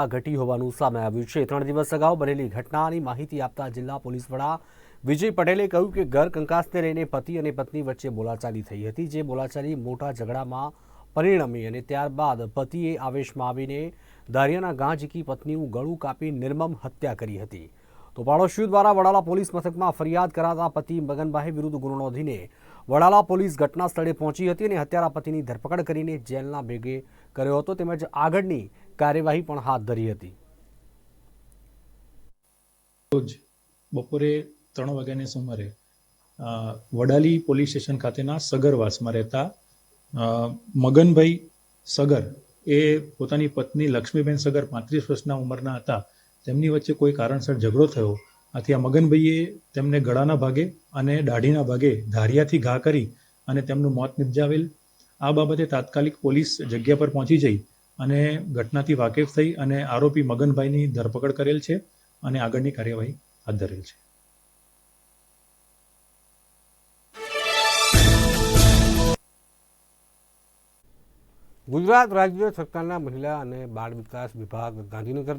આ ઘટી હોવાનું સામે આવ્યું છે. ત્રણ દિવસ અગાઉ બનેલી ઘટનાની માહિતી આપતા જિલ્લા પોલીસ વડા વિજય પટેલે કહ્યું કે ઘર કંકાસને લઈને પતિ અને પત્ની વચ્ચે બોલાચાલી થઈ હતી, જે બોલાચાલી મોટા ઝઘડામાં પરિણમી અને ત્યારબાદ પતિએ આવેશમાં આવીને દારિયાના ગાં ઝીકી પત્નીનું ગળું કાપી નિર્મમ હત્યા કરી હતી. તો પાડોશીઓ દ્વારા વડાલા પોલીસ મથકમાં ફરિયાદ કરાતા પતિ મગનભાઈ વિરુદ્ધ ગુનો નોંધીને વડાલા પોલીસ ઘટના સ્થળે પહોંચી હતી અને હત્યારા પતિની ધરપકડ કરીને જેલના ભેગે કર્યો હતો. તેમજ આગળની કાર્યવાહી પણ હાથ ધરી હતી. રોજ બપોરે ત્રણ વાગ્યાની સુમારે વડાલી પોલીસ સ્ટેશન ખાતેના સગરવાસમાં રહેતા મગનભાઈ સગર એ પોતાની પત્ની લક્ષ્મીબેન સગર પાંત્રીસ વર્ષના ઉંમરના હતા. તેમની વચ્ચે કોઈ કારણસર ઝઘડો થયો. આથી આ મગનભાઈએ તેમને ગળાના ભાગે અને દાઢીના ભાગે ધારિયાથી ઘા કરી અને તેમનું મોત નિપજાવેલ. આ બાબતે તાત્કાલિક પોલીસ જગ્યા પર પહોંચી જઈ અને ઘટનાથી વાકેફ થઈ અને આરોપી મગનભાઈની ધરપકડ કરેલ છે અને આગળની કાર્યવાહી હાથ ધરેલ છે. ગુજરાત રાજ્ય સરકારના મહિલા અને બાળ વિકાસ વિભાગ ગાંધીનગર